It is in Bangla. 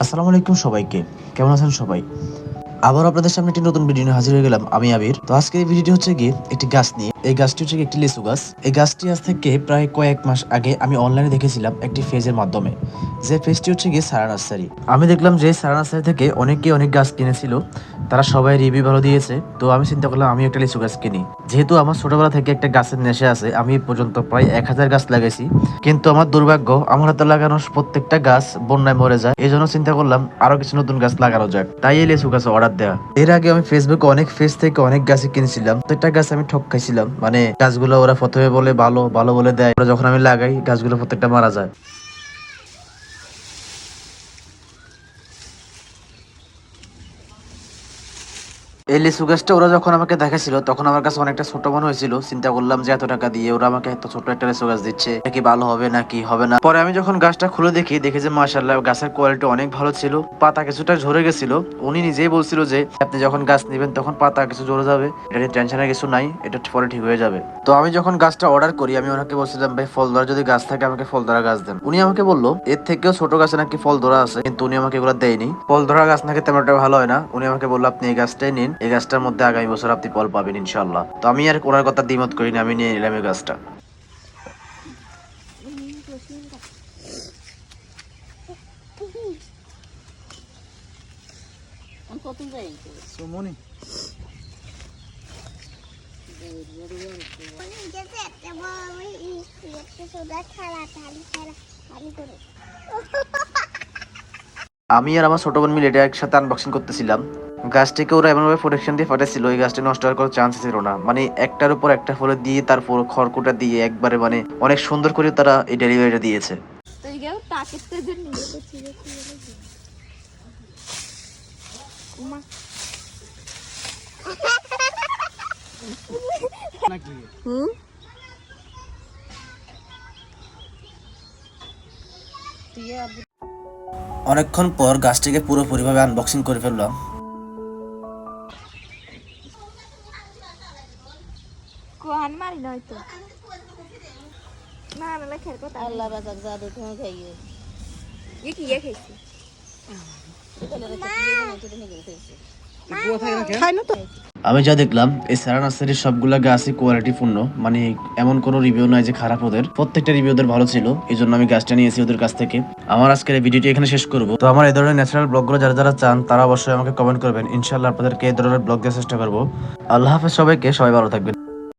আসসালামু আলাইকুম সবাইকে। কেমন আছেন সবাই? আবার আপনাদের সামনে একটি নতুন ভিডিও নিয়ে হাজির হয়ে গেলাম। আমি আবির। তো আজকে এই ভিডিওটি হচ্ছে গিয়ে একটি গাছ নিয়ে। এই গাছটি হচ্ছে একটি লিচু গাছ। এই গাছটি আজ থেকে প্রায় কয়েক মাস আগে আমি অনলাইনে দেখেছিলাম একটি ফেজের মাধ্যমে। যে ফেজটি হচ্ছে গিয়ে সারা নার্সারি। আমি দেখলাম যে সারা নার্সারি থেকে অনেকে অনেক গাছ কিনেছিল। তারা সবাই রিভিউ ভালো দিয়েছে। তো আমি চিন্তা করলাম আমি একটা লিচু গাছ কিনি। যেহেতু আমার ছোটবেলা থেকে একটা গাছের নেশা আছে, আমি পর্যন্ত প্রায় এক হাজার গাছ লাগাইছি। কিন্তু আমার দুর্ভাগ্য, আমার হাতে লাগানো প্রত্যেকটা গাছ বন্যায় মরে যায়। এই জন্য চিন্তা করলাম, আরও কিছু নতুন গাছ লাগানো যাক। তাই এই লিচু গাছ অর্ডার দেওয়া এর আগে আমি ফেসবুকে অনেক ফেস থেকে অনেক গাছই কিনেছিলাম। তো একটা গাছ আমি ঠক খাইছিলাম। মানে গাছগুলো ওরা প্রথমে বলে ভালো ভালো বলে দেয়। ওরা যখন আমি লাগাই, গাছগুলো প্রত্যেকটা মারা যায়। এই লিচু গাছটা ওরা যখন আমাকে দেখাছিল তখন আমার কাছে অনেকটা ছোট মনে হয়েছিল। চিন্তা করলাম যে এত টাকা দিয়ে ওরা আমাকে এত ছোট একটা লিচু গাছ দিচ্ছে। এটা কি ভালো হবে নাকি হবে না? পরে আমি যখন গাছটা খুলে দেখি দেখি যে মাশাল্লাহ গাছের কোয়ালিটি অনেক ভালো ছিল। পাতা কিছুটা ঝরে গেছিল। উনি নিজেই বলছিল যে, আপনি যখন গাছ নেবেন, তখন পাতা কিছু ঝরে যাবে। এটা নিয়ে টেনশনের কিছু নাই। এটা পরে ঠিক হয়ে যাবে। তো আমি যখন গাছটা অর্ডার করি, আমি ওনাকে বলছিলাম, ভাই ফল ধরা যদি গাছ থাকে, আমাকে ফল ধরা গাছ দেন। উনি আমাকে বলল, এর থেকেও ছোট গাছে নাকি ফল ধরা আছে? কিন্তু উনি আমাকে এগুলো দেয়নি। ফল ধরা গাছ নাকি তেমন ভালো হয় না। উনি আমাকে বলল, আপনি এই গাছটাই নিন। এই গাছটার মধ্যে আগামী বছর আপনি ফল পাবেন ইনশাল্লাহ তো আমি আর ওনার কথা দ্বিমত করিনি আমি নিয়ে নিলাম এই গাছটা। করে আমি আর আমার ছোট বোন মিলে এটা একসাথে আনবক্সিং করতেছিলাম। গাছটিকে ওরা এমনভাবে প্রোটেকশন দিয়ে ফাটাইছিল এই গাছটি নষ্ট হওয়ার কোনো চান্স ছিল না। মানে একটার উপর একটা ফলে দিয়ে তারপর খড়কুটা দিয়ে একবারে মানে অনেক সুন্দর করে তারা এই ডেলিভারিটা দিয়েছে। হুম? অনেকক্ষণ পর গাছটিকে পুরোপুরিভাবে আনবক্সিং করে ফেললাম। কোহান মারি না না কথা। আল্লাহ বাজাক তুমি কি ইয়ে খাইছি? আমি যা দেখলাম এই সারা নার্সারির সবগুলা গাছই কোয়ালিটি পূর্ণ মানে এমন কোনো রিভিউ নয় যে খারাপ ওদের। প্রত্যেকটা রিভিউ ওদের ভালো ছিল এই জন্য আমি গাছটা নিয়েছি ওদের কাছ থেকে। আমার আজকের এই ভিডিওটি এখানে শেষ করব। তো আমার এই ধরনের ন্যাচারাল ব্লগগুলো যারা যারা চান তারা অবশ্যই আমাকে কমেন্ট করবেন। ইনশাল্লাহ আপনাদেরকে এই ধরনের ব্লগ দেওয়ার চেষ্টা করব। আল্লাহ হাফেজ সবাইকে সবাই ভালো থাকবেন।